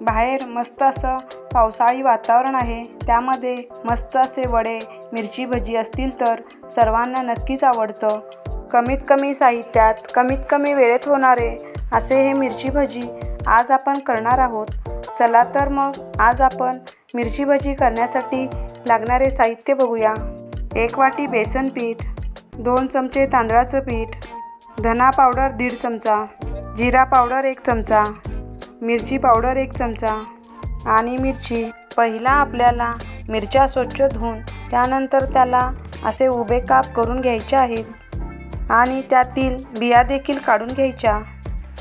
बाहेर मस्त असं पावसाळी वातावरण आहे. त्यामध्ये मस्त असे वडे मिरची भजी असतील तर सर्वांना नक्कीच आवडतं. कमीत कमी साहित्यात कमीत कमी वेळेत होणारे असे हे मिरची भजी आज आपण करणार आहोत. चला तर मग आज आपण मिरची भजी करण्यासाठी लागणारे साहित्य बघूया. एक वाटी बेसन पीठ दोन चमचे तांदळाचं पीठ धना पावडर दीड चमचा जिरा पावडर एक चमचा मिरची पावडर एक चमचा आणि मिरची पहिला आपल्याला मिरच्या स्वच्छ धुवून त्यानंतर त्याला असे उभे काप करून घ्यायचे आहेत आणि त्यातील बिया देखील काढून घ्यायच्या.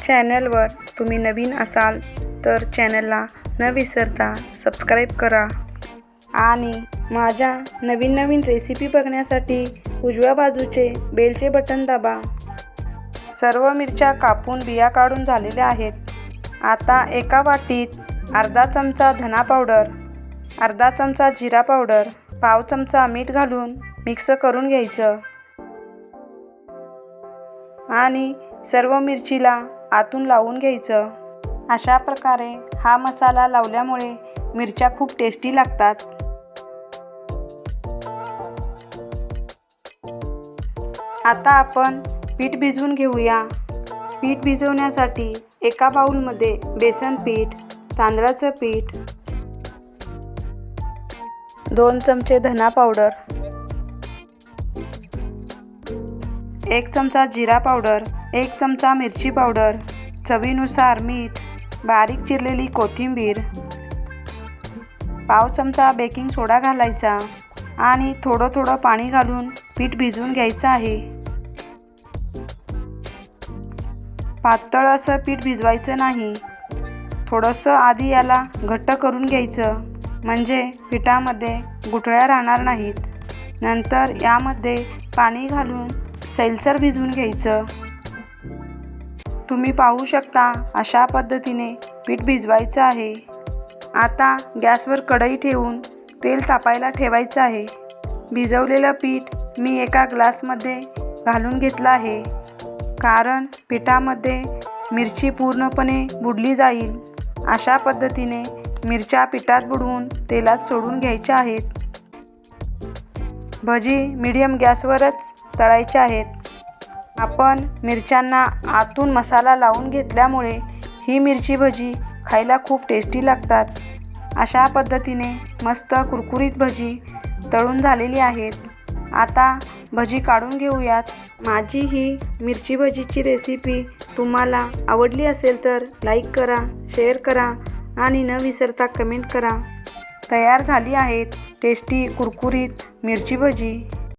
चॅनलवर तुम्ही नवीन असाल तर चॅनलला न विसरता सबस्क्राईब करा आणि माझ्या नवीन नवीन रेसिपी बघण्यासाठी उजव्या बाजूचे बेलचे बटन दाबा. सर्व मिरच्या कापून बिया काढून झालेल्या आहेत. आता एका वाटीत अर्धा चमचा धना पावडर अर्धा चमचा जिरा पावडर पाव चमचा मीठ घालून मिक्स करून घ्यायचं. आणि सर्व मिरचीला आतून लावून घ्यायचं. अशा प्रकारे हा मसाला लावल्यामुळे मिरच्या खूप टेस्टी लागतात. आता आपण पीठ भिजवून घेऊया. पीठ भिजवण्यासाठी एका बाऊलमध्ये बेसन पीठ तांदळाचं पीठ दोन चमचे धना पावडर एक चमचा जिरा पावडर एक चमचा मिरची पावडर चवीनुसार मीठ बारीक चिरलेली कोथिंबीर पाव चमचा बेकिंग सोडा घालायचा आणि थोडं थोडं पाणी घालून पीठ भिजवून घ्यायचं आहे. पातळ असं पीठ भिजवायचं नाही. थोडंसं आधी याला घट्ट करून घ्यायचं. म्हणजे पिठामध्ये गुठळ्या राहणार नाहीत. नंतर यामध्ये पाणी घालून सैलसर भिजवून घ्यायचं. तुम्ही पाहू शकता अशा पद्धतीने पीठ भिजवायचं आहे. आता गॅसवर कढई ठेवून तेल तापायला ठेवायचं आहे. भिजवलेलं पीठ मी एका ग्लासमध्ये घालून घेतलं आहे. कारण पिठामध्ये मिरची पूर्णपणे बुडली जाईल. अशा पद्धतीने मिरच्या पिठात बुडवून तेलात सोडून घ्यायच्या आहेत. भजी मीडियम गॅसवरच तळायच्या आहेत. आपण मिरच्यांना आतून मसाला लावून घेतल्यामुळे ही मिरची भजी खायला खूप टेस्टी लागतात. अशा पद्धतीने मस्त कुरकुरीत भजी तळून झालेली आहेत. आता भजी काढून घेऊयात. माझी ही मिरची भजीची रेसिपी तुम्हाला आवडली असेल तर लाईक करा शेअर करा आणि न विसरता कमेंट करा. तयार झाली आहेत टेस्टी कुरकुरीत मिरची भजी.